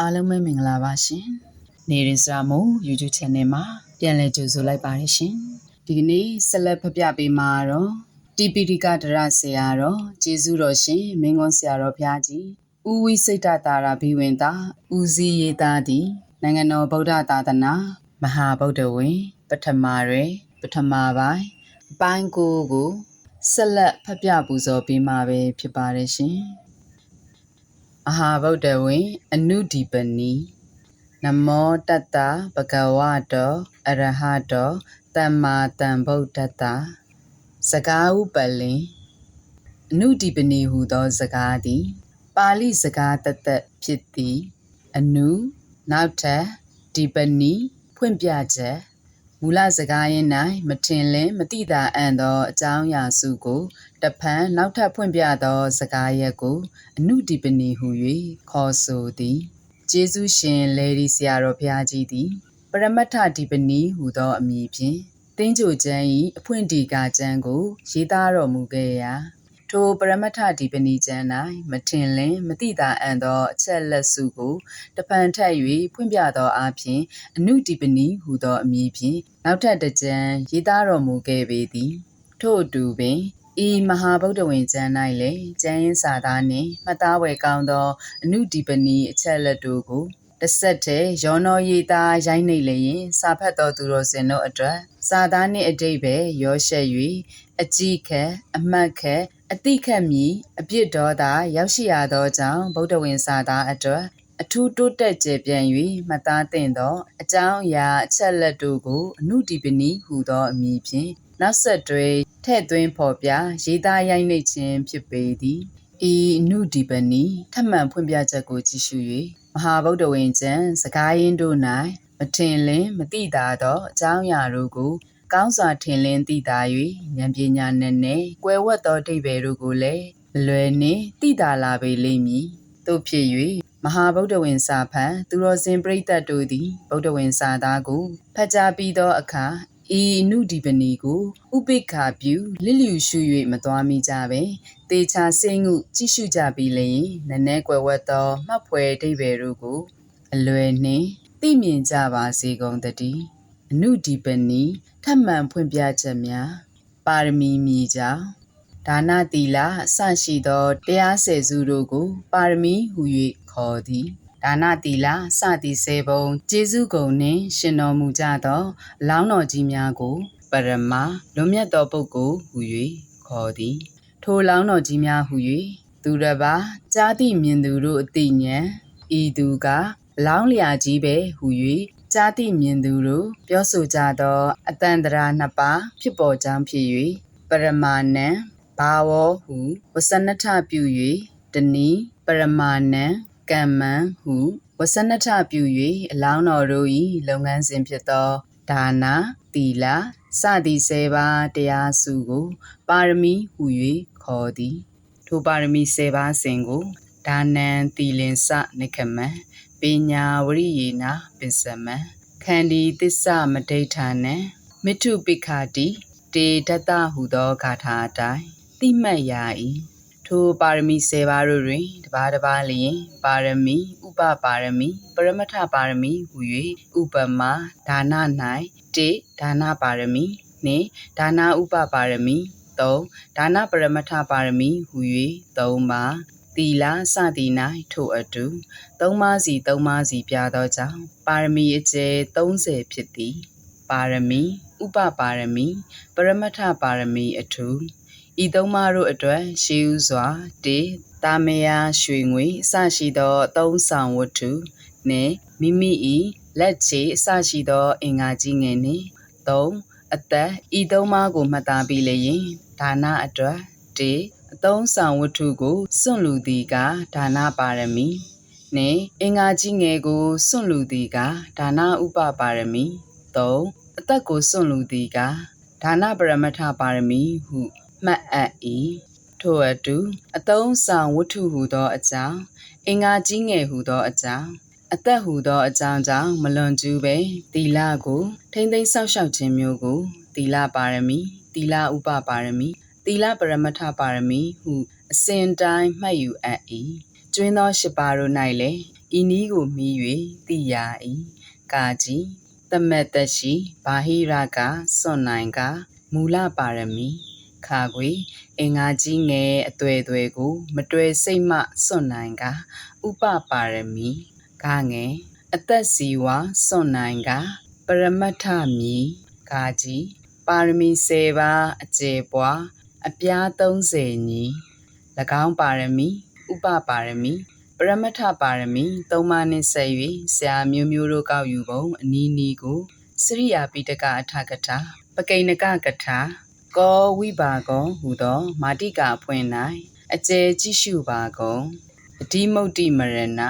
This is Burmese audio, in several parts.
အားလုံးပဲမင်္ဂလာပါရှင်။နေရင်စာမို့ YouTube Channel မှာပြန်လည်ကြိုဆိုလိုက်ပါတယ်ရှင်။ဒီကနေ့ဆက်လက်ဖပြပေးမှာတော့တိပိဋကဒရဆရာတော်ကျေးဇူးတော်ရှင်မင်းကွန်းဆရာတော်ဘုရားကြီးဦးဝိစိတ်တတာရာဘိဝင်တာဦးစည်းရေးသားသည်နိုင်ငံတော်ဗုဒ္ဓသာသနာမဟာဗုဒ္ဓဝင် ပထမရေပထမပိုင်းအပိုင်းကိုကိုဆက်လက်ဖပြပူဇော်ပေးမှာပဲဖြစ်ပါတယ်ရှင်။ မဟာဗုဒ္ဓဝေအနုဒီပနီနမောတတ္တဗဂဝတောအရဟတောသမ္မာသမ္ဗုဒ္ဓတ္တစကားဥပလင်အနုဒီပနီဟူသောစကားသည် ပါဠိစကားတသက်ဖြစ်သည်အနုနောက်ထပ်ဒီပနီဖွင့်ပြချက် မူလစကားရင်း၌မထင်လင်းမတိတာအံ့သောအကြောင်းအရာစုကိုတဖန်နောက်ထပ်ဖွင့်ပြသော စကားရက်ကိုအနုဒီပနီဟု၍ခေါ်ဆိုသည်ကျေးဇူးရှင်လေဒီဆရာတော်ဘုရားကြီးသည် ပရမတ္ထဒီပနီဟူသောအမည်ဖြင့်တင်းကြိုကျမ်း၏အဖွင့်ဒီကာကျမ်းကိုရေးသားတော်မူခဲ့ရာ ထိုပရမတ္ထဒီပနီကျမ်း၌မထင်လင်းမတိတာအံ့သောအချက်လက်စုကိုတပန်ထက်၍ဖွင့်ပြသောအပြင်အနုဒီပနီဟူသောအမည်ဖြင့်နောက်ထပ်တစ်ကြံရေးသားတော်မူခဲ့ပေသည်ထို့အတူပင်ဤမဟာဗုဒ္ဓဝင်ကျမ်း၌လည်းကျမ်းရင်းစာသားနှင့်မှတ်သားဝယ်ကောင်းသောအနုဒီပနီအချက်လက်တို့ကိုတစ်ဆက်တည်းရောနောရေးသားရိုင်းနေလျင်စာဖတ်တော်သူတော်စင်တို့အတွက်စာသားနှင့်အတိတ်ပဲရောရှက်၍အကြည့်ခက်အမှတ်ခက် အတိခတ်မီအပြစ်ဒေါသရောက်ရှိရသောကြောင့်ဗုဒ္ဓဝင်စာသားအတွက်အထူးတိုးတက်ကျေပြန်၍မှတ်သားသင့်သော အကြောင်းအရာအချက်လက်တို့ကိုအနုဒီပနီဟူသောအမည်ဖြင့်နောက်ဆက်တွဲထည့်သွင်းဖော်ပြရေးသားရိုက်နှိပ်ခြင်းဖြစ်ပေသည်ဤနုဒီပနီထပ်မံဖွင့်ပြချက်ကိုကြည့်ရှု၍မဟာဗုဒ္ဓဝင်ကျမ်းစကားရင်းတို့၌မထင်လင်းမတိတာသောအကြောင်းအရာတို့ကို ကောင်းစွာထင်လင်းသိတာ၍ဉာဏ်ပညာနဲ့နဲ့ကွယ်ဝတ်သောအဓိပ္ပာယ်တို့ကိုလည်းလွယ်နှင့်သိတာလာပေလိမ့်မည်တို့ဖြစ်၍မဟာဗုဒ္ဓဝင်စာဖန်သူတော်စင်ပြိတ္တတို့သည်ဗုဒ္ဓဝင်စာသားကိုဖတ်ကြားပြီးသောအခါဤနုဒီပနီကိုဥပိ္ခာပြုလစ်လျူရှု၍မသွားမိကြပဲတေချာစိတ်ငုကြည့်ရှုကြပြီးလျင်နည်းနည်းကွယ်ဝတ်သောမှတ်ဖွယ်အဓိပ္ပာယ်တို့ကိုအလွယ်နှင့်သိမြင်ကြပါစေကုန်တည်း အနုဒီပနီထပ်မံဖွင့်ပြချက်များပါရမီမြည်ကြောင့်ဒါနသီလအစရှိသောတရားဆယ်စုတို့ကို ပါရမီဟူ၍ခေါ်သည်ဒါနသီလစသည်စေဘုံကျေးဇူးကုန်နှင့်ရှင်တော်မူကြသောလောင်းတော်ကြီးများကို ပရမလွန်မြတ်သောပုဂ္ဂိုလ်ဟူ၍ခေါ်သည်ထိုလောင်းတော်ကြီးများဟူ၍သူတစ်ပါးကြားသိမြင်သူတို့အသိဉာဏ်ဤသူကလောင်းလျာကြီးပဲဟူ၍ ကြားသိမြင်သူတို့ပြောဆိုကြသောအတန်တရာနှစ်ပါးဖြစ်ပေါ်ကြောင်းဖြစ်၍ပရမာဏံဘာဝဟုဝစနထပြု၍တဏီပရမာဏံကမ္မံဟုဝစနထပြု၍အလောင်းတော်တို့၏လုပ်ငန်းစဉ်ဖြစ်သောဒါနာတီလာစသည်စေပါတရားစုကို ပါရမီဟူ၍ခေါ်သည်ထိုပါရမီစေပါစဉ်ကိုဒါနံတီလင်စနိခမံ ပညာဝရိယေနာပစ္စမံခန္ဒီသစ္စာမဒိဋ္ဌာနံမိထုပိခာတိတေတတဟုသောဂါထာအတိုင်းတိမှတ်ရာ၏ထိုပါရမီ10ပါးတို့တွင်တပါးတပါးလျင်ပါရမီဥပပါရမီပရမထပါရမီဟူ၍ဥပမာဒါန၌တေဒါနပါရမီနှင့်ဒါနဥပပါရမီ3ဒါနပရမထပါရမီဟူ၍3ပါ သီလစသည်၌ထိုအတူသုံးပါးစီသုံးပါးစီပြသောကြောင့်ပါရမီအကျယ်30ဖြစ်သည်ပါရမီဥပပါရမီပရမထပါရမီအထူးဤသုံးပါးတို့အတွက်ရှေးဥစွာတေတာမယာရွှေငွေအစရှိသောအသုံးဆောင်ဝတ္ထုနှင့်မိမိ၏လက်ချေအစရှိသောအင်္ဂါကြီးငယ်နှင့်၃အသက်ဤသုံးပါးကိုမှတ်သားပြီးလျင်ဒါနအတွက်တေ အသုံးဆောင်ဝတ္ထုကိုစွန့်လူသည်ကဒါနပါရမီနှင့်အင်္ဂါကြီးငယ်ကိုစွန့်လူသည်ကဒါနဥပပါရမီ၃အသက်ကိုစွန့်လူသည်ကဒါနပရမထပါရမီဟုမှတ်အပ်၏ထိုအတူအသုံးဆောင်ဝတ္ထုဟူသောအကြောင်းအင်္ဂါကြီးငယ်ဟူသောအကြောင်းအသက်ဟူသောအကြောင်းကြောင့်မလွန်ကျူးပဲသီလကို ထိမ့်သိမ်းဆောက်ရှောက်ခြင်းမျိုးကိုသီလပါရမီသီလဥပပါရမီ သီလပရမထပါရမီဟု အစဉ်တိုင်းမှတ်ယူအပ်၏ကျွင်းသောရှစ်ပါးတို့၌လည်းဤဤနည်းကိုမိ၍သိရ၏ကာကြီးတမတ်တရှိဘာဟိရကစွန့်နိုင်ကမူလပါရမီခါခွေအင်္ဂါကြီးငယ်အသွဲသွဲကို မတွယ်စိတ်မှစွန့်နိုင်ကဥပပါရမီခငယ်အသက်စီဝါစွန့်နိုင်ကပရမတ္ထမီခါကြီးပါရမီ10ပါးအကျေပွား အပြား30ညီ၎င်းပါရမီဥပပါရမီပရမတ္ထပါရမီသုံးပါးနှင့်ဆက်၍ဆရာမျိုးမျိုးတို့ကောက်ယူပုံအနီးနီးကိုစရိယာပိတကအထကထာပကိဏကကထာကောဝိပါကောဟူသော မာတိကအဖွင့်၌အကျယ်ကြည့်ရှုပါကုန်အဓိမုတ်တိမရဏ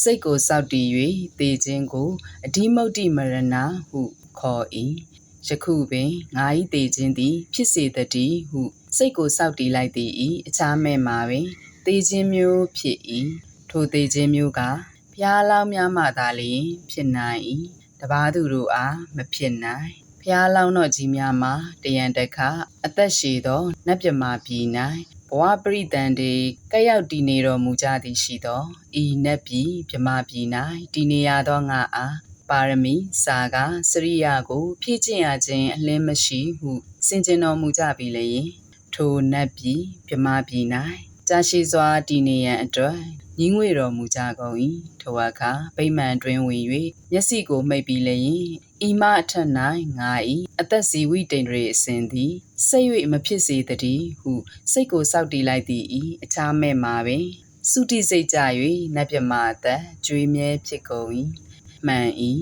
စိတ်ကိုစောက်တည်၍တေခြင်းကိုအဓိမုတ်တိမရဏဟုခေါ်၏ယခုပင်ငါဤတေခြင်းသည် ဖြစ်စေတည်းဟု စိတ်ကိုစောက်တည်လိုက်သည်၏အခြားမဲ့မှာပင်တေခြင်းမျိုးဖြစ်၏ထိုတေခြင်းမျိုးကဘုရားလောင်းများမှသာလျှင်ဖြစ်နိုင်၏တပားသူတို့အားမဖြစ်နိုင်ဖျားလောင်းတော်ကြီးများမှာတယံတခအသက်ရှည်သောနတ်မြမာပြည်၌ဘဝပရိတန်တေကက်ရောက်တည်နေတော်မူကြသည်ရှိသောဤနတ်ပြည်မြမာပြည်၌တည်နေရသောငါအားပါရမီစာကစရိယာကို ဖြည့်ကျင့်ရခြင်းအလင်းမရှိဟုစင်ကြင်တော်မူကြပြီလေ ထိုနတ်ပြည်မြမာပြည်၌ကြာရှိစွာတည်နေရန်အတွက်ညီငွေတော်မူကြကုန်၏ထိုအခါဗိမာန်တွင်ဝင်၍မျက်စိကိုမှိတ်ပြီးလျင်ဤမအထက်၌ငါ၏အသက်ဇီဝိတ္တရေအစဉ်သည်စိတ်၍မဖြစ်စေတည်းဟုစိတ်ကိုစောက်တီးလိုက်သည်ဤအခြားမဲ့မှာပင်စုတိစိတ်ကြ၍နတ်ပြမအသက်ကြွေးမြဲဖြစ်ကုန်၏မှန်၏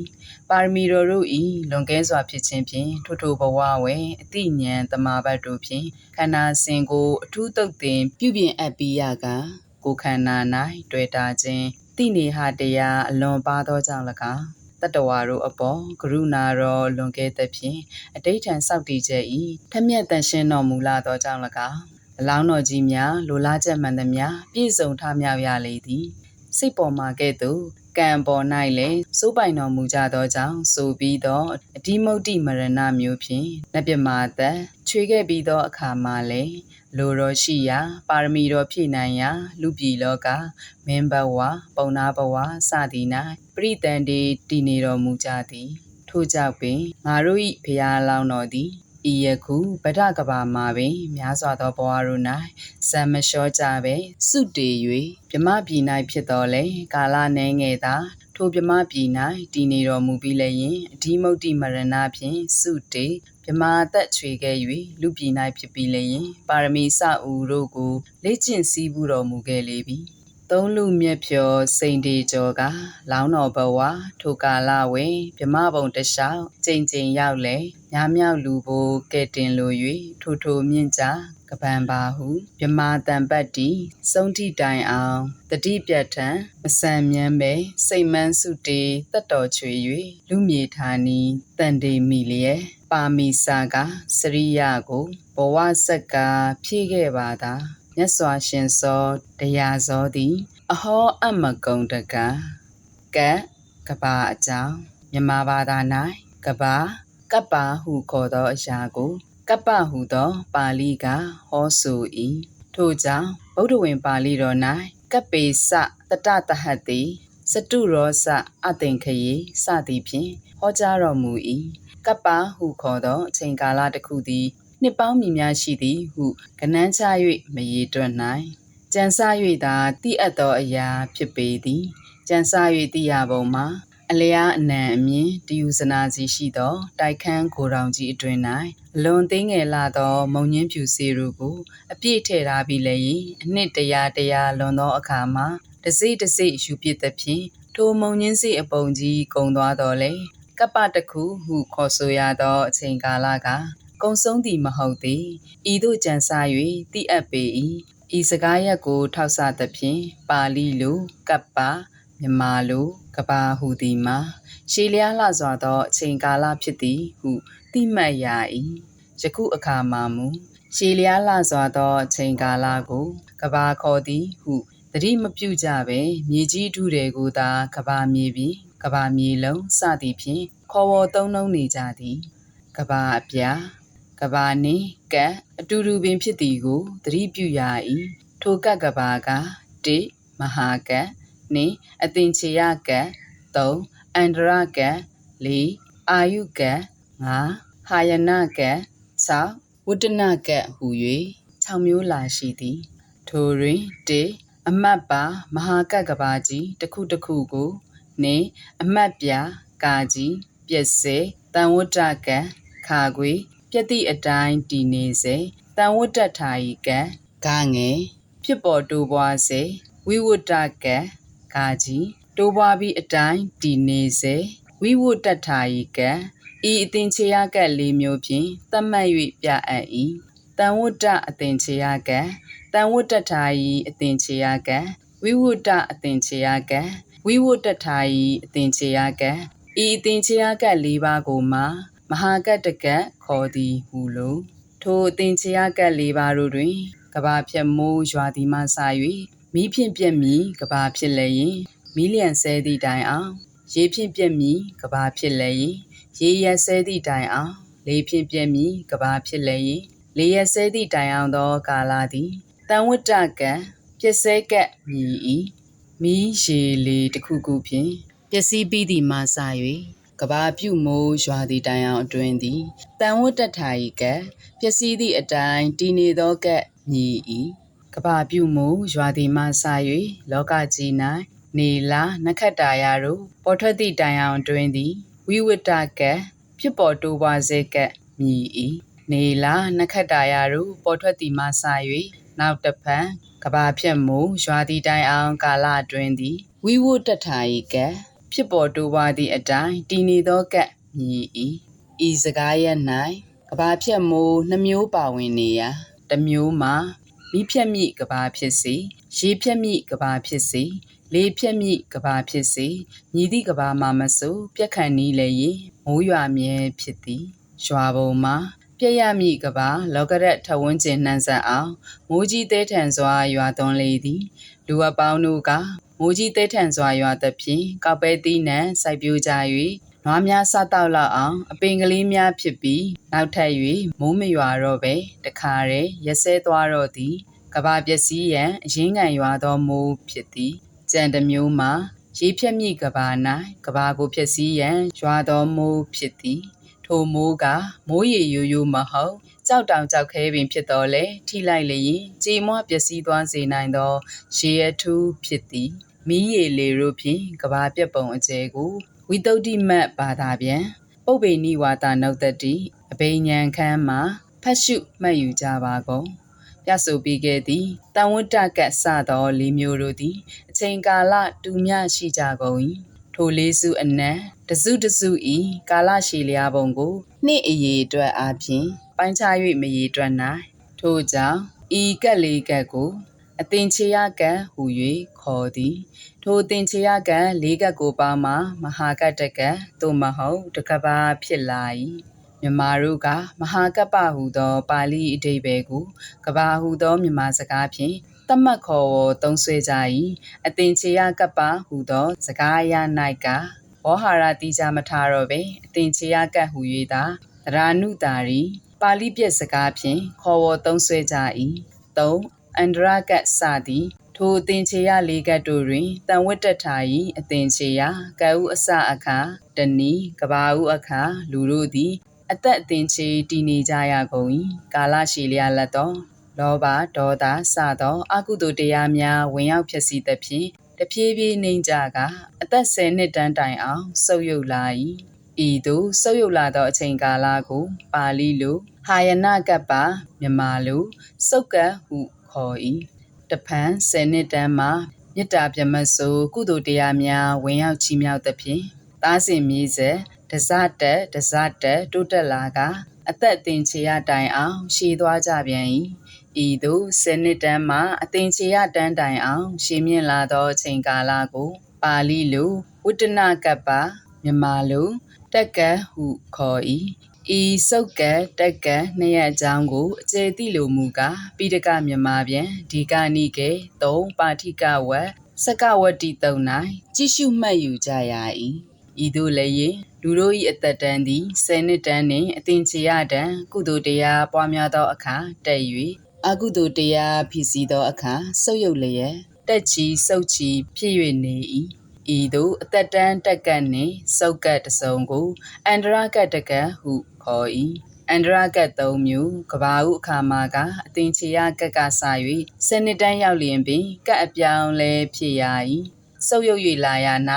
ပါရမီတော်တို့ဤလွန်ကဲစွာဖြစ်ခြင်းဖြင့်ထို့ထိုဘဝဝဲအတိညာဏ်တမာဘတ်တို့ဖြင့်ခန္ဓာစဉ်ကိုအထူးတုတ်တင်ပြုပြင်အပ်ပြီးရကကိုခန္ဓာ၌တွေ့တာခြင်းတိနေဟတရားအလွန်ပါသောကြောင့်၎င်းတတဝါတို့အပေါ်ကရုဏာတော်လွန်ကဲသဖြင့်အတိဋ္ဌံစောက်တည်ချက်ဤထမျက်တန်ရှင်းတော်မူလာသောကြောင့်၎င်းအလောင်းတော်ကြီးများလိုလားချက်မှန်သမျှပြည့်စုံထမြောက်ရလေသည်စိတ်ပေါ်မှာကဲ့သို့ ကံပေါ်၌လည်းစိုးပိုင်တော်မူကြသောကြောင့်ဆိုပြီးသောအတိမုတ်တိမရဏမျိုးဖြင့်နပြမာသက်ချွေခဲ့ပြီးသောအခါမှာလည်းလိုတော်ရှိရာပါရမီတော်ဖြည့်နိုင်ရာလူပြည်လောကမင်းဘဝပုံနာဘဝစသည်၌ပရိတန်တေတည်နေတော်မူကြသည်ထို့ကြောင့်ပင်ငါတို့၏ဘုရားလောင်းတော်သည် ဤယခုဗဒကဘာမှာပင်များစွာသောဘဝတို့၌ဇံမလျှောကြပဲစုတည်၍မြမပြည်၌ဖြစ်တော်လဲကာလနှဲငယ်သာထိုမြမပြည်၌တည်နေတော်မူပြီးလျင်အဓိမုတ်တိမရဏဖြင့်စုတည်မြမသက်ချွေခဲ့၍လူပြည်၌ဖြစ်ပြီးလျင်ပါရမီစအူတို့ကိုလေ့ကျင့်စည်းပူတော်မူခဲ့လေပြီ သုံးလူမြက်ဖြောစိန်တေကျော်ကလောင်းတော်ဘဝထိုကာလဝေမြမဘုံတလျှောက်ကြိမ်ကြိမ်ရောက်လေညာမြောက်လူဘိုကဲ့တင်လို၍ထိုထိုမြင့်ကြကပံပါဟုမြမတန်ပတ်တီစုံထိတိုင်အောင်တတိပြတ်ထံအစံမြန်းပဲစိတ်မန်းစုတေတတ်တော်ချွေ၍လူမြေဌာနီတန်တေမိလျက်ပါမီစာကစရိယကိုဘဝဆက်ကဖြည့်ခဲ့ပါသာ မြတ်စွာရှင်စောတရားစောသည်အဟောအမကုံတကကဲကဘာအကြောင်းမြန်မာဘာသာ၌ကဘာကပ္ပဟုခေါ်သောအရာကိုကပ္ပဟုသောပါဠိကဟောဆို၏ထို့ကြောင့်ဗုဒ္ဓဝင်ပါဠိတော်၌ကပ္ပေစတတတဟတ်တိစတုရောစအသင်္ခယေစသည်ဖြင့်ဟောကြားတော်မူ၏ကပ္ပဟုခေါ်သောအချိန်ကာလတစ်ခုသည် နှစ်ပေါင်းမြများရှိသည်ဟုကနန်းချ၍မရေတွက်နိုင်ကြံစ၍သာတိအပ်သောအရာဖြစ်ပေသည်ကြံစ၍သိရပုံမှာအလျားအနံအမြင်တယူဇနာစီရှိသော တိုက်ခန်းကိုတောင်ကြီးအတွင်၌အလွန်သိငယ်လာသော မုံညင်းဖြူစေတို့ကိုအပြည့်ထည့်ထားပြီးလည်းအနှစ်တရာတရာလွန်သောအခါမှာတစိတစိယူပစ်သဖြင့်ထိုမုံညင်းစိအပုံကြီးကုံသွားတော်လေကပ္ပတခုဟုခေါ်ဆိုရသောအချိန်ကာလက ကုံဆုံးသည်မဟုတ်သည်ဤသို့ကြံစ၍တိအပ်ပေ၏ဤစကားရက်ကိုထောက်ဆသဖြင့်ပါဠိလိုကပ္ပမြမာလိုကဘာဟုသည်မှာရှေးလျားလှစွာသောအချိန်ကာလဖြစ်သည်ဟုသိမှတ်ရ၏ယခုအခါမှာမူရှေးလျားလှစွာသောအချိန်ကာလကိုကဘာခေါ်သည်ဟုသတိမပြုကြပဲမြေကြီးထုတွေကိုသာကဘာမြေပြီးကဘာမြေလုံးစသည်ဖြင့်ခေါ်ဝေါ်သုံးနှုံးနေကြသည်ကဘာအပြာ ကဘာနှင့်ကတ်အတူတူပင်ဖြစ်သည်ကိုသတိပြုရ၏ထိုကတ်ကဘာက1မဟာကတ်နှင့်အသင်ချေရကံ3အန္တရကံ4အာယုကံ5ဟာယနာကံ6ဝတ္တနာကံဟူ၍6မျိုးလာရှိသည်ထိုတွင်1အမတ်ပါမဟာကတ်ကဘာကြီးတစ်ခုတစ်ခုကိုနှင့်အမတ်ပြကာကြီးပြည့်စေတန်ဝတ္တကံခါခွေ ပြည့်သည့်အတိုင်းတည်နေစေတန်ဝတ္တထာယီကံဂငယ်ဖြစ်ပေါ်တိုးပွားစေဝိဝတ္တကံကာကြီးတိုးပွားပြီးအတိုင်းတည်နေစေဝိဝတ္တထာယီကံဤအသင်ချေရကတ်၄မျိုးဖြင့်သတ်မှတ်၍ပြအပ်၏တန်ဝတ္တအသင်ချေရကံတန်ဝတ္တထာယီအသင်ချေရကံဝိဝတ္တအသင်ချေရကံဝိဝတ္တထာယီအသင်ချေရကံဤအသင်ချေရကတ်၄ပါးကိုမှ မဟာကတ္တကတ်ခေါ်သည်ဟုလိုထိုအသင်ချေရကတ်၄ပါးတို့တွင်ကဘာဖြတ်မိုးရွာသည်မှစ၍မိဖြင့်ပြက်မီကဘာဖြစ်လည်းရင်မီလျံဆဲသည့်တိုင်အောင်ရေဖြင့်ပြက်မီကဘာဖြစ်လည်းရင်ရေရက်ဆဲသည့်တိုင်အောင်လေဖြင့်ပြက်မီကဘာဖြစ်လည်းရင်လေရက်ဆဲသည့်တိုင်အောင်သောကာလသည်တန်ဝတ္တကံပြည့်စဲကပ်မြည်၏မိရေလေတစ်ခုခုဖြင့်ပျက်စီးပြီးသည်မှစ၍ ကဘာပြုမိုးရွာသည့်တိုင်အောင်အတွင်သည်တန်ဝတ္တထာယီကပျက်စီးသည့်အတိုင်းတည်နေသောကပ်မြည်၏ကဘာပြုမိုးရွာသည်မှစ၍လောကကြီး၌နေလာနခတ္တာယတို့ပေါ်ထွက်သည့်တိုင်အောင်အတွင်သည်ဝိဝတ္တကဖြစ်ပေါ်တိုးပွားစေကမြည်၏နေလာနခတ္တာယတို့ပေါ်ထွက်သည်မှစ၍နောက်တစ်ဖန်ကဘာဖြတ်မှုရွာသည့်တိုင်အောင်ကာလအတွင်းသည်ဝိဝတ္တထာယိက ဖြစ်ပေါ်တိုးပွားသည့်အတိုင်းတည်နေသောကမြည်၏ဤစကားရ၌ကဘာဖြတ်မှုနှမျိုးပါဝင်နေရာတစ်မျိုးမှာမိဖြတ်မိကဘာဖြစ်စေရေဖြတ်မိကဘာဖြစ်စေလေဖြတ်မိကဘာဖြစ်စေညီသည့်ကဘာမှာမဆိုပြက်ခန့်နီးလည်းရင်မိုးရွာမြဲဖြစ်သည်ရွာပုံမှာပြည့်ရမည်ကပါလောကရက်ထဝန်းကျင်နှံဆက်အောင်မိုးကြီးသေးထန်စွာရွာသွန်းလေသည်လူအပေါင်းတို့က မိုးကြီးသေးထန်စွာရွာသဖြင့်ကောက်ပဲသီးနှံစိုက်ပျိုးကြ၍နွားများစားတောက်လောက်အောင်အပင်ကလေးများဖြစ်ပြီးနောက်ထပ်၍မိုးမရွာတော့ပဲတခါတည်းရက်စဲသွားတော့သည်ကဘာပျက်စီးရန်အရင်းခံရွာသောမိုးဖြစ်သည်ကြံတစ်မျိုးမှာရေဖြက်မြစ်ကဘာ၌ကဘာကိုဖြက်စီးရန်ရွာသောမိုးဖြစ်သည်ထိုမိုးကမိုးရေရိုးရိုးမဟုတ်ကြောက်တောင်ကြောက်ခဲပင်ဖြစ်တော်လေထိလိုက်လျင်ကြေမွပျက်စီးသွားစေနိုင်သောရေအထူးဖြစ်သည် မီးရေလေတို့ဖြင့်ကဘာပြက်ပုံအကျဲကိုဝိတုဒ္ဓိမတ်ဘာသာပြန်ပုပ်ပေနိဝါဒနုတ်တတိအဘိညာဉ်ခန်းမှာဖတ်ရှုမှတ်ယူကြပါကုန်ပြဆိုပြီးခဲ့သည်တန်ဝတ္တကတ်စသောလေးမျိုးတို့သည်အချိန်ကာလတူမျှရှိကြကုန်၏ထိုလေးစုအနံတစုတစုဤကာလရှည်လျားပုံကိုနှစ်အရေအတွက်အပြင်ပိုင်းခြား၍မရေတွက်နိုင်ထို့ကြောင့်ဤကက်လေးကက်ကို အသင်ချေရကံဟူ၍ခေါ်သည် ထိုအသင်ချေရကံလေးကက်ကိုပေါင်းမှာမဟာကတ္တကံသို့မဟုတ်တကဘာဖြစ်လာ၏မြမာတို့ကမဟာကပ္ပဟူသော ပါဠိအဓိပ္ပာယ်ကိုကဘာဟူသောမြန်မာစကားဖြင့်တမတ်ခေါ်သုံးဆွဲကြ၏အသင်ချေရကပ္ပဟူသော စကားအရ၌ကဝဟဟာရတိကြမထားတော့ပဲအသင်ချေရကတ်ဟူ၍သာသရာနုတာရီပါဠိပြစကားဖြင့်ခေါ်ဝေါ်သုံးဆွဲကြ၏၃ အန္ဒရကတ်စသည်ထိုအသင်ချေရလေးကတ်တို့တွင်တန်ဝတ္တထာဤအသင်ချေရကဲဥအစအခါတဏီကဘာဥအခါလူတို့သည် အသက်အသင်ချေတည်နေကြရကုန်၏ကာလရှည်လျက်လက်သောလောဘဒေါသစသောအကုသိုလ်တရားများဝင်ရောက်ဖြစ်စီသဖြင့်တဖြည်းဖြည်းနှိမ့်ကြကအသက်10နှစ်တန်းတိုင်အောင်ဆုပ်ယုပ်လာ၏ဤသို့ဆုပ်ယုပ်လာသောအချိန်ကာလကို ပါဠိလိုဟာယနာကပ္ပမြန်မာလိုစုတ်ကပ်ဟု ခေါ်၏တဖန်10နှစ်တန်းမှာမေတ္တာပြမဆိုကုသိုလ်တရားများဝင်ရောက်ချီးမြှောက်သဖြင့်သားစဉ်မြေးဆက်ဒဇတက်ဒဇတက်တိုးတက်လာကအသက်အသင်ချေရတိုင်အောင်ရှည်သွားကြပြန်၏ဤသို့ဆယ်နှစ်တန်းမှအသင်ချေရတန်းတိုင်အောင်ရှည်မြင့်လာသောအချိန်ကာလကိုပါဠိလိုဝတ္တနကပ္ပမြန်မာလိုတက်ကဟုခေါ်၏ ဤစုတ်ကတက်ကနှစ်ရအကြောင်းကိုအကျေတိလိုမူကားပိဒကမြန်မာပြန်ဒီကနိကေ၃ပါဋိကဝတ်စကဝတ္တိတုံ၌ကြည့်ရှုမှတ်ယူကြရ၏ဤသို့လည်းလူတို့၏အသက်တန်းသည်10နှစ်တန်းနှင့်အသင်ချေရတန်းကုသိုလ်တရားပွားများသောအခါတက်၍အကုသိုလ်တရားဖြစ်စီသောအခါဆုပ်ယုပ်လျက်တက်ချီစုတ်ချီဖြစ်၍နေ၏ ဤသို့အသက်တန်းတက်ကတ်နှင့်စုတ်ကတ်တစုံကိုအန္တရာကတ်တကတ်ဟုခေါ်၏အန္တရာကတ်၃မျိုးကဘာဟုအခါမှာကအတင်ချေရကတ်ကစ၍စနစ်တန်းရောက်လျင်ပင်ကတ်အပြောင်းလဲဖြစ်ရ၏စုပ်ယုပ်၍လာရ၌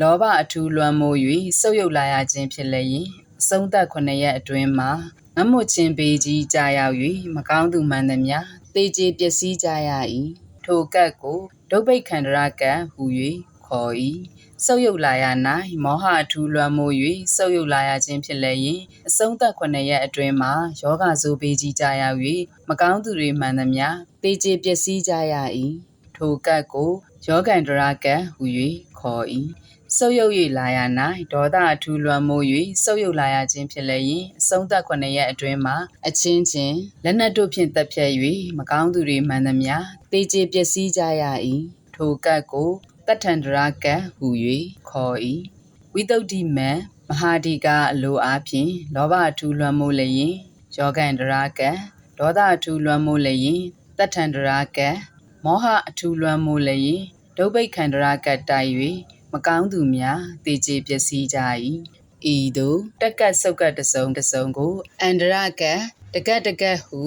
လောဘအထူးလွှမ်းမိုး၍စုပ်ယုပ်လာရခြင်းဖြစ်လျင်အဆုံးသက်ခုနှစ်ရက်အတွင်းမှာငမွတ်ချင်းပေကြီးကြာရောက်၍မကောင်းသူမှန်သမျှတေကျေပျက်စီးကြရ၏ထိုကတ်ကိုဒုဗ္ဗိတ်ခန္ဓရကတ်ဟူ၍ ခေါ်၏ဆုပ်ယုပ်လာရ၌မောဟအထူးလွှမ်းမိုး၍ဆုပ်ယုပ်လာရခြင်းဖြစ်လျင်အဆုံးသက်ခုနှစ်ရက်အတွင်းမှာယောဂဇိုးပေကြီးကြာရောက်၍မကောင်းသူတွေမှန်သမျှတေကျေပျက်စီးကြရ၏ထိုကတ်ကိုယောဂန္တရာကတ်ဟူ၍ခေါ်၏ဆုပ်ယုပ်၍လာရ၌ဒေါသအထူးလွှမ်းမိုး၍ဆုပ်ယုပ်လာရခြင်းဖြစ်လျင်အဆုံးသက်ခုနှစ်ရက်အတွင်းမှာအချင်းချင်းလက်နက်တို့ဖြင့်တပ်ဖြတ်၍မကောင်းသူတွေမှန်သမျှတေကျေပျက်စီးကြရ၏ထိုကတ်ကို တထန္တရာကတ်ဟူ၍ခေါ်၏ဝိတုဒ္ဓိမံမဟာဒီကအလိုအားဖြင့်လောဘအထူးလွှမ်းမိုးလျင်ယောဂန္တရာကတ်ဒေါသအထူးလွှမ်းမိုးလျင်တထန္တရာကတ်မောဟအထူးလွှမ်းမိုးလျင်ဒုဗ္ဗိတ်ခန္ဓရာကတ်တိုက်၍မကောင်းသူများတေကျေပျက်စီးကြ၏ဤသို့တက်ကတ်ဆုတ်ကတ်တစုံတစုံကိုအန္တရကတ်တကတ်တကတ်ဟု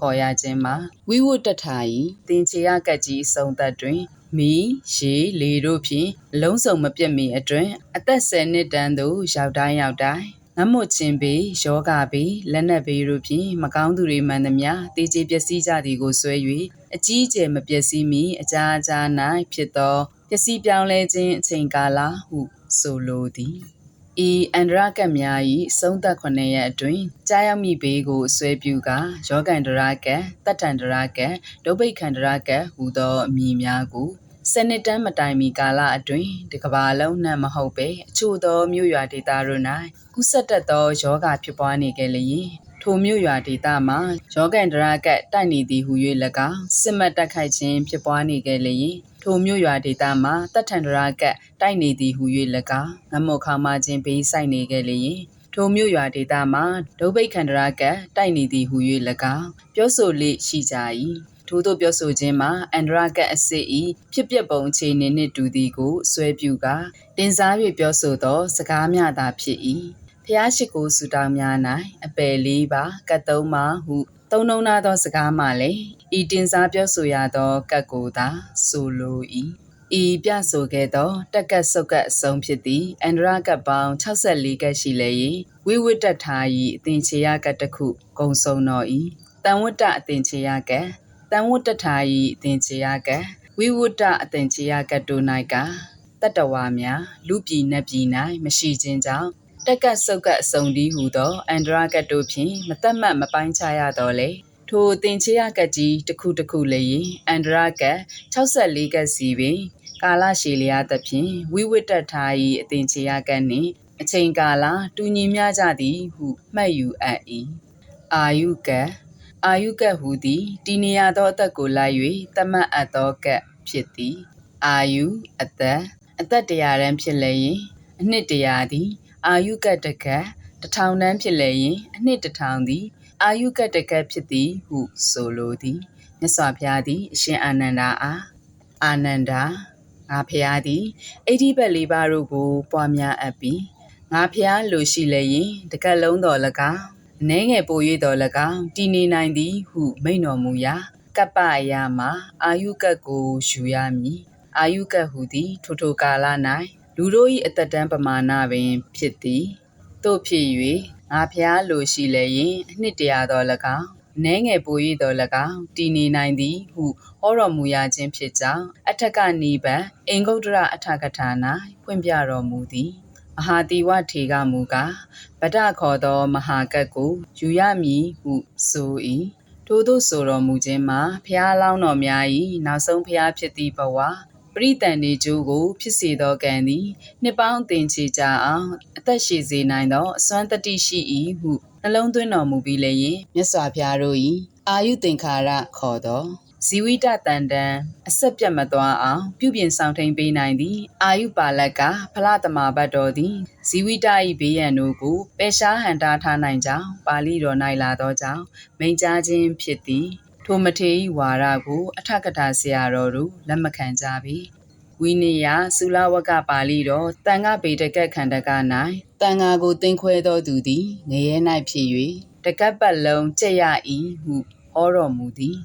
ခေါ်ရခြင်းမှာဝိဝတ္တထာဤတင်ချေရကတ်ကြီးအစုံသက်တွင် မီရေလေတို့ဖြင့်အလုံးစုံမပြတ်မီအတွင်အသက်10နှစ်တန်းသို့ရောက်တိုင်းရောက်တိုင်းငမွတ်ချင်းပေယောဂပေလက်နက်ပေတို့ဖြင့်မကောင်းသူတွေမှန်သမျှတေးကျေပျက်စီးကြသည်ကိုဆွဲ၍အကြီးအကျယ်မပျက်စီးမီအကြာအကြာ၌ဖြစ်သောပျက်စီးပြောင်းလဲခြင်းအချိန်ကာလဟုဆိုလိုသည် ဤအန္တရာကတ်များ၏ဆုံးသက်ခုနှစ်ရက်အတွင်းကြာရောက်မိဘေးကိုဆွဲပြုကာယောဂန္တရာကတ်တတ္တန္တရာကတ်ဒုဗိတ်ခန္တရာကတ်ဟူသောအမည်များကိုစနစ်တမ်းမတိုင်မီကာလအတွင်းဒီကဘာလုံးနှံ့မဟုတ်ပဲအချို့သောမြို့ရွာဒေသတို့၌ကုဆက်တက်သောယောဂဖြစ်ပွားနေကြလျင်ထိုမြို့ရွာဒေသမှာယောဂန္တရာကတ်တိုက်နေသည်ဟု၍၎င်းစစ်မှတ်တက်ခိုက်ခြင်းဖြစ်ပွားနေကြလျင် ထိုမြို့ရွာဒေသမှာတထန္တရာကတ်တိုက်နေသည်ဟု၍၎င်းငမောခါမခြင်းပေးဆိုင်နေကြလျင်ထိုမြို့ရွာဒေသမှာဒုဗိတ်ခန္ဓရာကတိုက်နေသည်ဟု၍၎င်းပြောဆိုလေရှိကြ၏ထို့သောပြောဆိုခြင်းမှာအန္ဒရာကတ်အစစ်ဤဖြစ်ပျက်ပုံအခြေအနေနှင့်တူသည်ကိုဆွဲပြုကာတင်စား၍ပြောဆိုသော စကားများသာဖြစ်၏ဖျားရှိကိုစူတောင်းများ၌အပယ်လေးပါကတ်သုံးပါဟု သုံးနှုံနာသောစကားမှလည်းဤတင်စားပြောဆိုရသောကတ်ကိုသာဆိုလို၏ဤပြဆိုခဲ့သောတက်ကတ်ဆုတ်ကတ်အစုံဖြစ်သည့်အန္ဒရာကတ်ပေါင်း64ကတ်ရှိလေ၏ဝိဝိတ္တထာဤအသင်ချေယကတ်တစ်ခုဂုံစုံတော်၏တန်ဝတ္တအသင်ချေယကတ်တန်ဝတ္တထာဤအသင်ချေယကတ်ဝိဝတ္တအသင်ချေယကတ်တို့၌ကတတ္တဝါများလူပြည်နတ်ပြည်၌မရှိခြင်းကြောင့် တက်ကတ်ဆုတ်ကတ်အစုံဒီဟုသောအန္ဒရာကတ်တို့ဖြင့်မတတ်မှတ်မပိုင်းခြားရတော့လေထိုတင်ချေရကတ်ကြီးတစ်ခုတစ်ခုလည်းအန္ဒရာကတ်64ကတ်စီပင်ကာလရှည်လျားသဖြင့်ဝိဝိတ္တထာဤအတင်ချေရကတ်နှင့်အချိန်ကာလတူညီမျှကြသည်ဟုမှတ်ယူအပ်၏အာယုကတ်အာယုကတ်ဟူသည်တည်နေရသောအသက်ကိုလိုက်၍တမတ်အပ်သောကတ်ဖြစ်သည်အာယုအသက်အသက်တရားရန်ဖြစ်လျင်အနှစ်တရားသည် အာယုကတ်တကတ်တထောင်တန်းဖြစ်လျင်အနှစ်တထောင်သည် အာယုကတကတ်ဖြစ်သည်ဟုဆိုလိုသည်မြတ်စွာဘုရားသည် အရှင်အာနန္ဒာအားအာနန္ဒာငါဖျားသည်အဋ္ဌိဘက်လေးပါးတို့ကို ပွားများအပ်ပြီးငါဖျားလိုရှိလျင်တကက်လုံးတော်၎င်းအနှဲငယ်ပို၍တော်၎င်းတည်နေနိုင်သည်ဟုမိန့်တော်မူရာကပ္ပအယာမှာအာယုကတ်ကိုယူရမည်အာယုကတ်ဟူသည်ထိုထိုကာလ၌ လူတို့၏အသက်တန်းပမာဏပင်ဖြစ်သည်တို့ဖြစ်၍ငါဖျားလိုရှိလျင်အနှစ်တရာတော်၎င်းနည်းငယ်ပို၍တော်၎င်းတည်နေနိုင်သည်ဟုဟောတော်မူရခြင်းဖြစ်ကြောင်းအထက်ကနိဗ္ဗာန်အင်္ဂုတ္တရအထကထာ၌ဖွင့်ပြတော်မူသည်မဟာတိဝထေကမူကားဗဒခေါ်သောမဟာကတ်ကိုယူရမည်ဟုဆို၏ထို့သောဆိုတော်မူခြင်းမှာဖျားလောင်းတော်များ၏နောက်ဆုံးဖျားဖြစ်သည့်ဘဝ ပရိတန်နေကျိုးကို ဖြစ်စေသောကံသည် နှစ်ပေါင်းသင်ချေကြအောင်အသက်ရှည်စေနိုင်သောအစွမ်းတတိရှိ၏ဟုနှလုံးသွင်းတော်မူပြီးလည်းမြတ်စွာဘုရားတို့၏အာယုသင်္ခါရခေါ်သောဇီဝိတတန်တန်အဆက်ပြတ်မသွားအောင်ပြုပြင်ဆောင်ထိန်ပေးနိုင်သည်အာယုပါလက်ကဖလတမာဘတ်တော်သည်ဇီဝိတ၏ဘေးရန်တို့ကိုပယ်ရှားဟန်တာထားနိုင်ကြောင်းပါဠိတော်၌လာသောကြောင့်မိန်ကြားခြင်းဖြစ်သည် ထိုမထေဤဝါရကို အထကထာဆရာတော်တို့လက်မခံကြပေဝိနည်းယသုလဝကပါဠိတော်တန်ခဗေတကခန္ဓက၌တန်ဃာကိုတင်ခွဲသောသူသည်ငရဲ၌ဖြစ်၍တကပ်ပတ်လုံးကြက်ရ၏ဟုဟောတော်မူသည်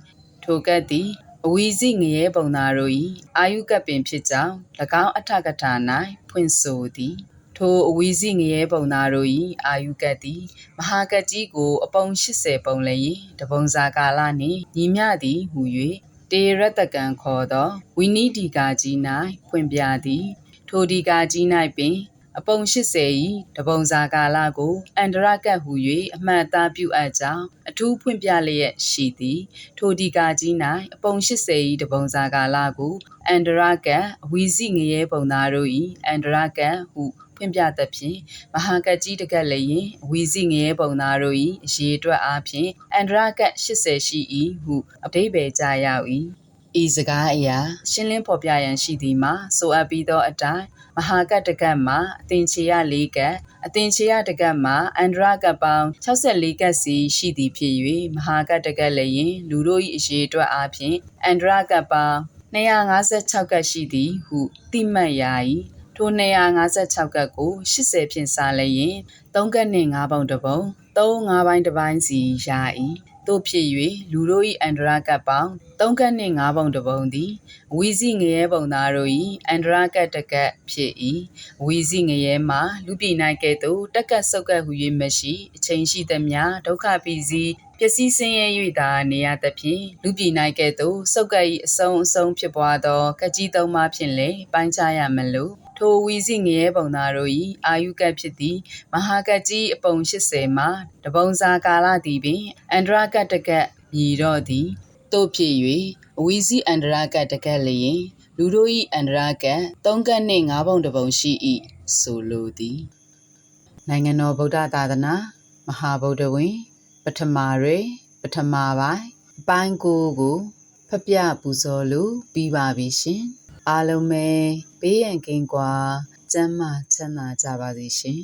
ထိုကဲ့သည်အဝီစီငရဲပုံနာတို့၏အာယုကပင်ဖြစ်ကြောင်း၎င်းအထကထာ၌ဖွင့်ဆိုသည် ထိုအဝီစီငရဲပုံနာတို့၏အာယုကတ်သည်မဟာကတ်ကြီးကို အပုံ80ပုံလည်းတပုံစာကာလနှင့်ညီမျှသည်ဟူ၍တေရတကံခေါ်သောဝိနိဒီကာကြီး၌ဖွင့်ပြသည် ထိုဒီကာကြီး၌ပင် အပုံ80ဤတပုံစာကာလကိုအန္တရကတ်ဟူ၍အမှတ်အသားပြုအပ်ကြောင်းအထူးဖွင့်ပြလျက်ရှိသည် ထိုဒီကာကြီး၌အပုံ80ဤတပုံစာကာလကိုအန္တရကတ်အဝီစီငရဲပုံသားတို့၏အန္တရကတ်ဟု ဖွင့်ပြသဖြင့်မဟာကတ်ကြီးတကက်လည်းရင်အဝီစီငရဲပုံသားတို့၏အရေးအတွက်အားဖြင့်အန္တရကတ်80ရှိ၏ဟုအတိဘယ်ကြရောက်၏ဤစကားအရာရှင်းလင်းဖော်ပြရန်ရှိသည်မှာဆိုအပ်ပြီးသောအတိုင်းမဟာကတ်တကတ်မှာအသင်ချေရ၄ကတ်အသင်ချေရတကတ်မှာအန္တရကတ်ပေါင်း64ကတ်စီရှိသည်ဖြစ်၍မဟာကတ်တကတ်လည်းရင်လူတို့၏အရေးအတွက်အားဖြင့်အန္တရကတ်ပေါင်း256ကတ်ရှိသည်ဟုသိမှတ်ရ၏ ထို256ကတ်ကို80ဖြင့်စားလည်းရင်3ကတ်နှင့်5ပုံတစ်ပုံ3 5ပိုင်းတစ်ပိုင်းစီရ၏တို့ဖြစ်၍လူတို့၏အန္တရာကပ်ပေါင်း3ကတ်နှင့်5ပုံတစ်ပုံသည်အဝီစီငရဲပုံသားတို့၏အန္တရာကပ်တကတ်ဖြစ်၏အဝီစီငရဲမှာလူပြည်နိုင်ကဲ့သို့တက်ကတ်ဆုပ်ကတ်ဟူ၍မရှိအချိန်ရှိသမျှဒုက္ခပြီးစီပျက်စီးဆင်းရဲ၍သာနေရသဖြင့်လူပြည်နိုင်ကဲ့သို့စုပ်ကပ်၏အဆုံးအဆုံးဖြစ်ပွားသောကကြီးသုံးပါးဖြင့်လည်းပိုင်းခြားရမလို့ ထိုဝီစီငရဲပုံသားတို့၏အာယုကတ်ဖြစ်သည် မဟာကတ်ကြီးအပုံ80မှာတပုံစာကာလသည်ပင်အန္တရာကတ်တကတ်မြည်တော့သည်တို့ဖြစ်၍အဝီစီအန္တရာကတ်တကတ်လျင်လူတို့၏အန္တရာကတ်3ကတ်နှင့်5ပုံတစ်ပုံရှိ၏ဆိုလိုသည် နိုင်ငံတော်ဗုဒ္ဓသာသနာမဟာဗုဒ္ဓဝင် ပထမရေပထမပိုင်းအပိုင်းကိုကိုဖပြပူဇော်လို့ပြီးပါပြီရှင် အားလုံးပဲဘေးရန်ကင်းကွာကျမ်းမာချမ်းသာကြပါစေရှင်